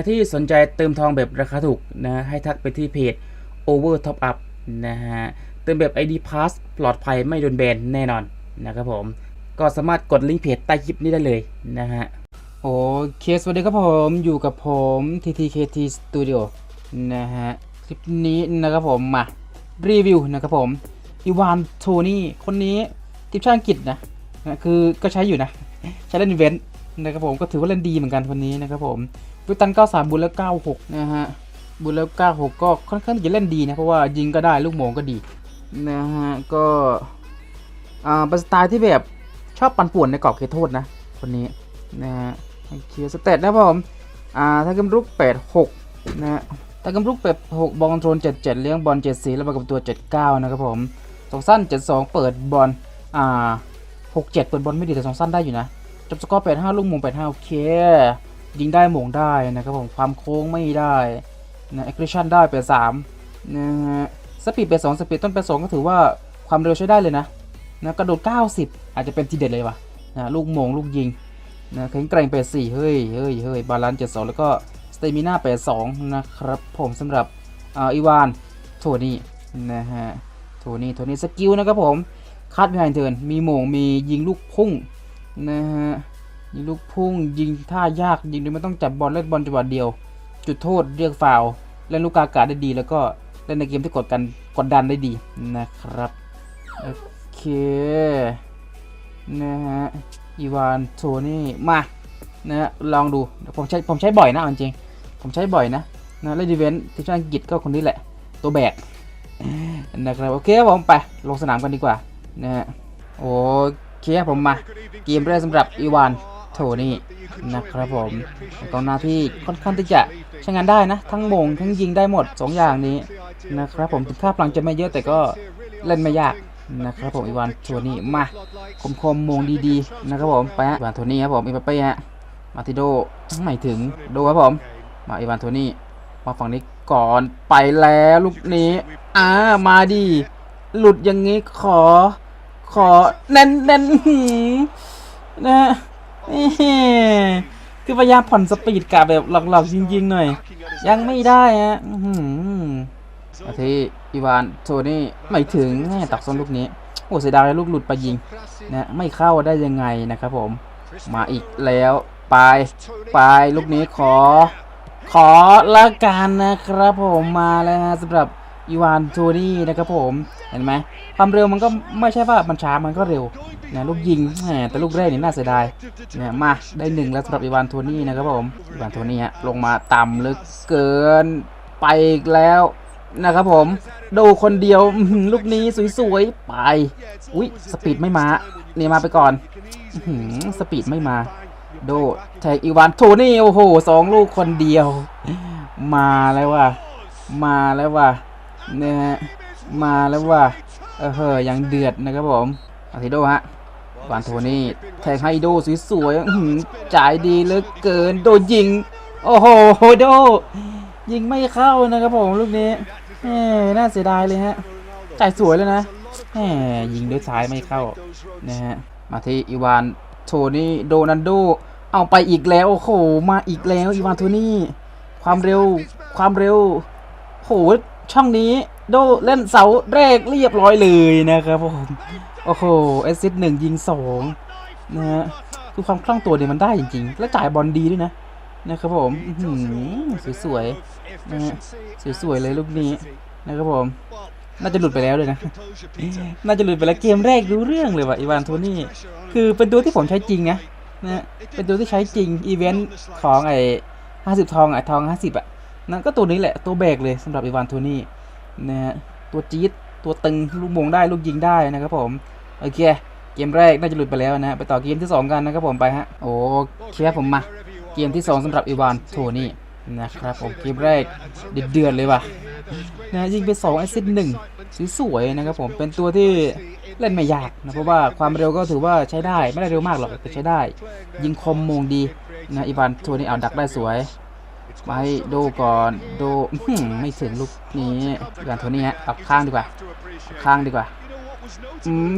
รที่สนใจเติมทองแบบราคาถูกนะ ให้ทักไปที่เพจ Over Top Up นะฮะ เติมแบบ ID Pass ปลอดภัยไม่โดนแบนแน่นอนนะครับผม ก็สามารถกดลิงก์เพจใต้คลิปนี้ได้เลยนะฮะ โอเคสวัสดีครับผม อยู่กับผม TTKT Studio นะฮะ คลิปนี้นะครับผม มา รีวิวนะครับผม อีวานโทนี่ คนนี้ทีมชาติอังกฤษนะนะ คือก็ใช้อยู่นะ ใช้เล่นอีเวนต์นะครับผม ก็ถือว่าเล่นดีเหมือนกันคนนี้นะครับผม วิตัน 93 บุญแล้ว 96 นะฮะ บุญแล้ว 96 ก็ค่อนข้างจะเล่นดีนะ เพราะว่ายิงก็ได้ลูกโมงก็ดี นะฮะ ก็อ่าเป็นสไตล์ที่แบบชอบปั่นป่วนในกรอบเขตโทษนะ คนนี้ นะฮะโอเคสเตตนะครับผมอ่าถ้าเกำรุก 86 นะฮะถ้าเกำรุก 86 บอลคอนโทรล77 เลี้ยงบอล 74 แล้วมากับตัว 79 นะครับผมสองสั้น 72 เปิดบอล อ่า 67 เปิดบอลไม่ดีแต่สองสั้นได้อยู่นะ จบสกอร์ 85 ลูกโมง85 โอเค ยิงได้โมงได้นะครับผมความโค้งไม่ได้นะเอ็กซ์ชันได้83นะฮะสปีด82สปีดต้น82ก็ถือว่าความเร็วใช้ได้เลยนะนะกระโดด 90 อาจจะเป็นทีเด็ดเลยว่ะนะลูกโมงลูกยิงนะแข็งแกร่ง84เฮ้ยเฮ้ยเฮ้ยบาลานซ์72แล้วก็สเตมิน่า82นะครับผมสำหรับอ่าอีวานโทนี่นะฮะโทนี่โทนี่สกิลนะครับผมคาด behind turn มีโมงมียิงลูกพุ่งนะฮะ ยิงลูกพุ่งยิงท่ายากยิงโดยไม่ต้องจับบอลเล่นบอลจังหวะเดียว จุดโทษเรียกฟาวเล่นลูกกากาได้ดี แล้วก็เล่นในเกมที่กดกันกดดันได้ดีนะครับโอเคนะฮะอีวานโทนี่มานะฮะลองดูผมใช้ผมใช้บ่อยนะจริงผมใช้บ่อยนะนะเล่นดีเวนต์ที่ชาติอังกฤษก็คนนี้แหละ ตัวแบกนะครับโอเคผมไปลงสนามกันดีกว่านะฮะโอเคผมมาเกมแรกสำหรับอีวาน โทนี่นะครับผมกองหน้าที่ค่อนข้างที่จะใช้งานได้นะ ทั้งมงทั้งยิงได้หมด 2 อย่างนี้นะครับผมถึงค่าพลังจะไม่เยอะแต่ก็เล่นไม่ยากนะครับผมอีวานโทนี่มาคมคมๆมงดีๆนะครับผมไปฮะอีวานโทนี่ครับผมอีปาเป้ฮะมาติโดไม่ถึงโดครับผม มาอีวานโทนี่มาฝั่งนี้ก่อนไปแล้วลูกนี้อ่ามาดีหลุดอย่างนี้ขอ ขอแน่นแน่นหืมนะ คือพยายามผ่อนสปีดกะแบบหลอกๆยิงๆหน่อย ยังไม่ได้ฮะอื้อหือมาที่อีวานโทนี่ไม่ถึงแม่ตักซ้อนลูกนี้ โอ้เสียดายลูกหลุดไปยิงนะไม่เข้าได้ยังไงนะครับผม มาอีกแล้วไปไปลูกนี้ขอ ขอละกันนะครับผมมาแล้วฮะสำหรับอีวานโทนี่นะครับผม เห็นไหมความเร็วมันก็ไม่ใช่ว่ามันช้ามันก็เร็ว นะลูกยิงแหมแต่ลูกแรกนี่น่าเสียดายเนี่ยมาได้หนึ่งแล้วสำหรับอีวานโทนี่นะครับผมอีวานโทนี่ฮะลงมาต่ำเลึกเกินไปอีกแล้วนะครับผมดูคนเดียวลูกนี้สวยๆ ไป อุ้ยสปีดไม่มาเนี่ยมาไปก่อนสปีดไม่มา โดแทงอีวานโทนี่โอ้โหสองลูกคนเดียว มาแล้วว่ะมาแล้วว่ะเนี่ยมาแล้วว่ะเออเฮ้ยยังเดือดนะครับผมอาทิโดฮะ อีวานโทนี่แทงให้โดสวยๆจ่ายดีเหลือเกิน โดยิง โอ้โหโด ยิงไม่เข้านะครับผมลูกนี้แหมน่าเสียดายเลยฮะ จ่ายสวยเลยนะแหมยิงด้วยซ้ายไม่เข้านะฮะ มาที่อีวานโทนี่โดนันโด เอาไปอีกแล้ว โอ้โห มาอีกแล้วอีวานโทนี่ ความเร็ว ความเร็วโหช่องนี้โดเล่นเสาแรกเรียบร้อยเลยนะครับผม โอ้โหแอสซิสต์หนึ่งยิงสองนะฮะคือความคล่องตัวเนี่ยมันได้จริงๆ แล้วจ่ายบอลดีด้วยนะนะครับผมหือสวยๆนะฮะสวยๆเลยลูกนี้นะครับผม น่าจะหลุดไปแล้วเลยนะ น่าจะหลุดไปแล้วเกมแรกรู้เรื่องเลยว่ะอีวานโทนี่คือเป็นตัวที่ผมใช้จริงนะนะเป็นตัวที่ใช้จริงอีเวนต์ของไอ้ห้าสิบทองไอ้ทองห้าสิบอะนั่นก็ตัวนี้แหละตัวแบกเลยสำหรับอีวานโทนี่นะฮะตัวจี๊ด ตัวตึงลูกมงได้ลูกยิงได้นะครับผมโอเคเกมแรกน่าจะหลุดไปแล้วนะไปต่อเกมที่ 2 กันนะครับผมไปฮะโอเคครับผมมาเกมที่ 2สำหรับอีวานโทนี่นะครับผมเกมแรกเดือดเลยว่ะนะยิงไป2แอซิสต์หนึ่งสวยๆนะครับผมเป็นตัวที่เล่นไม่ยากนะเพราะว่าความเร็วก็ถือว่าใช้ได้ไม่ได้เร็วมากหรอกแต่ใช้ได้ ยิงคมมงดีนะอีวานทัวนี่เอาดักได้สวย ไปโดก่อนโดอื้อหือไม่ถึงลูกนี้อีวานทัวนี่ฮะเอาข้างดีกว่าข้างดีกว่า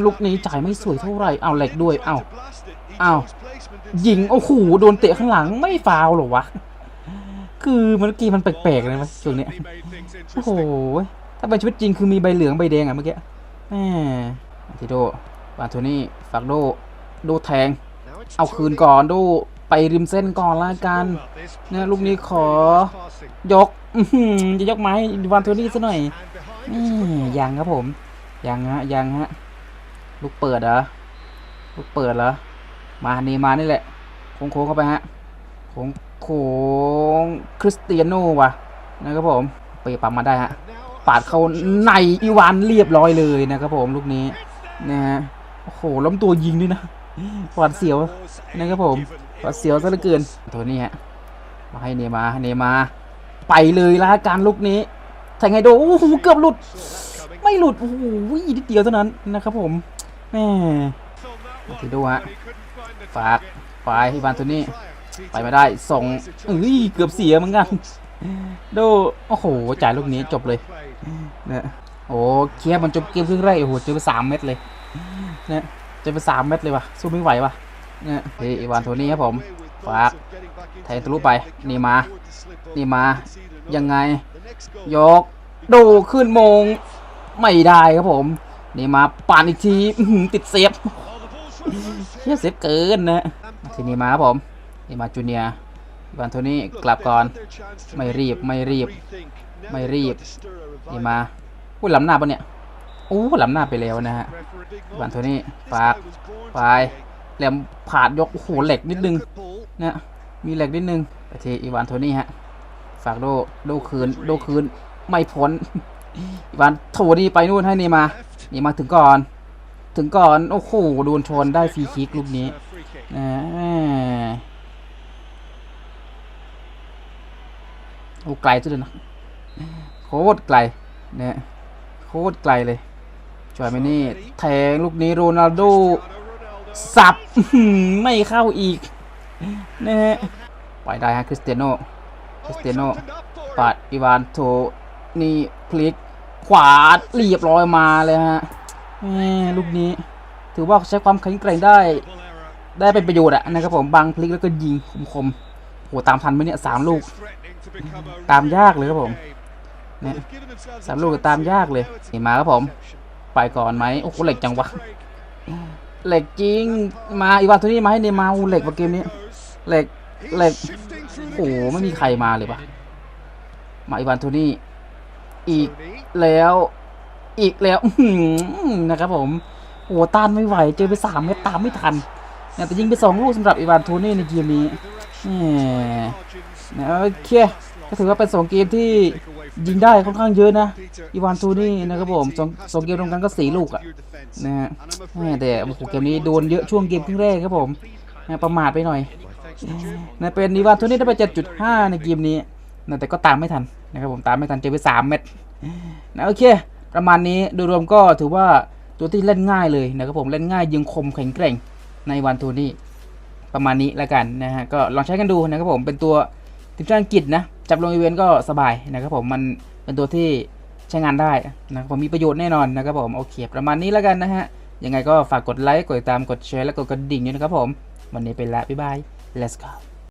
ลูกนี้จ่ายไม่สวยเท่าไหร่เอาเหล็กด้วยเอาเอายิงโอ้โหโดนเตะข้างหลังไม่ฟาวหรอวะคือเมื่อกี้มันแปลกๆเลยมั้ยช่วงนี้โอ้โหถ้าเป็นชีวิตจริงคือมีใบเหลืองใบแดงอะเมื่อกี้แหมทิโดบานโทนี่ฝากโดโดแทง เอาคืนก่อนโด ไปริมเส้นก่อนละกันนี่ยลูกนี้ขอยกจะยกไม้วานโทนี่ซะหน่อยยังครับผมยังฮะยังฮะลูกเปิดเหรอลูกเปิดเหรอมาเนมานี่แหละโค้งๆเข้าไปฮะโค้งโค้งคริสเตียโน่ว่ะนะครับผมเปปั๊มมาได้ฮะปาดเข้าในอีวานเรียบร้อยเลยนะครับผมลูกนี้นะฮะโอ้โหล้มตัวยิงด้วยนะหวาดเสียวนะครับผม วาดเสียวซะเหลือเกินตัวนี้ฮะมาให้เนมาเนมา ไปเลยละการลูกนี้แทงไฮโดโอ้โหเกือบหลุด ไม่หลุดโอ้โหนิดเดียวเท่านั้นนะครับผมแหมทีดูฮะฝากไปอีวานตัวนี้ ไปไม่ได้ส่งเอ้ยเกือบเสียเหมือนกันโดโอ้โหจ่ายลูกนี้จบเลยเนี่ยโอ้เคลียร์มันจบเกมครึ่งแรกโอ้โหเจอไปสามเม็ดเลยเนี่ยเจอไปสามเม็ดเลยว่ะสู้ไม่ไหวว่ะ เนี่ยเฮ้ยอีวานโทนี่ครับผมฝากแทงทะลุไป นี่มา นี่มา ยังไง ยก ดูขึ้นมง ไม่ได้ครับผม นี่มาปานอีกทีติดเซฟเชี่ยเซฟเกินนะ ทีนี้มาครับผม นี่มาจูเนียอีวานโทนี่กลับก่อน ไม่รีบ ไม่รีบ ไม่รีบ นี่มาอุ้ยล้ำหน้าปะเนี่ยโอ้ล้ำหน้าไปแล้วนะฮะอีวานโทนี่ฝากไป แหลมผาดยกโอ้โหเหล็กนิดนึงนะมีเหล็กนิดนึงไปทีอีวานโทนี่ฮะฝากโดโดคืนโดคืนไม่พ้นอีวานโทนี่ไปนู่นให้นี่มานี่มาถึงก่อน ถึงก่อนโอ้โหโดนชนได้ฟรีคิกลูกนี้นะโอ้ไกลจุดเลยนะโคตรไกลเนี่ยโคตรไกลเลยจอยมานี่แทงลูกนี้โรนัลโด สับไม่เข้าอีกนะฮะไปได้ฮะคริสเตียโนคริสเตียโนปาดอีวานโทนี่พลิกขวาเรียบร้อยมาเลยฮะลูกนี้ ถือว่าใช้ความแข็งแกร่งได้ ได้เป็นประโยชน์อะนะครับผมบางพลิกแล้วก็ยิงคมๆโหตามทันไหมเนี่ยสามลูก ตามยากเลยครับผมเนี่ยสามลูกตามยากเลยนี่มาครับผม ไปก่อนไหมโอ้โหเหล็กจังวะ เหล็กจริง มาอีวานโทนี่มาให้เนมาเหล็กว่าเกมนี้ เหล็ก เหล็ก โอ้ไม่มีใครมาเลยปะมาอีวานโทนี่ อีกแล้ว อีกแล้วนะครับผม โอ้ต้านไม่ไหว เจอไปสามเมตรตามไม่ทันเนี่ยแต่ยิงไปสองลูกสำหรับอีวานโทนี่ในเกมนี้แหมนะโอเค ก็ถือว่าเป็นสองเกมที่ยิงได้ค่อนข้างเยอะนะอีวานโทนี่นะครับผมสองสองเกมรวมกันก็สี่ลูกอะนะฮะแต่โอ้โหเกมนี้โดนเยอะช่วงเกมครึ่งแรกครับผมนะประมาทไปหน่อยนะเป็นอีวานโทนี่ได้ไปเจ็ดจุดห้าในเกมนี้นะแต่ก็ตามไม่ทันนะครับผมตามไม่ทันเจอไปสามเม็ดนะโอเค ประมาณนี้โดยรวมก็ถือว่าตัวที่เล่นง่ายเลยนะครับผมเล่นง่ายยิงคมแข็งแกร่งในวันโทนี่ประมาณนี้แล้วกันนะฮะก็ลองใช้กันดูนะครับผมเป็นตัวทีมชาติอังกฤษนะ จับลงอีเวนต์ก็สบายนะครับผมมันเป็นตัวที่ใช้งานได้นะครับผมมีประโยชน์แน่นอนนะครับผมโอเคประมาณนี้แล้วกันนะฮะยังไงก็ฝากกดไลค์กดติดตามกดแชร์และกดกระดิ่งด้วยนะครับผม วันนี้ไปละบ๊ายบาย let's go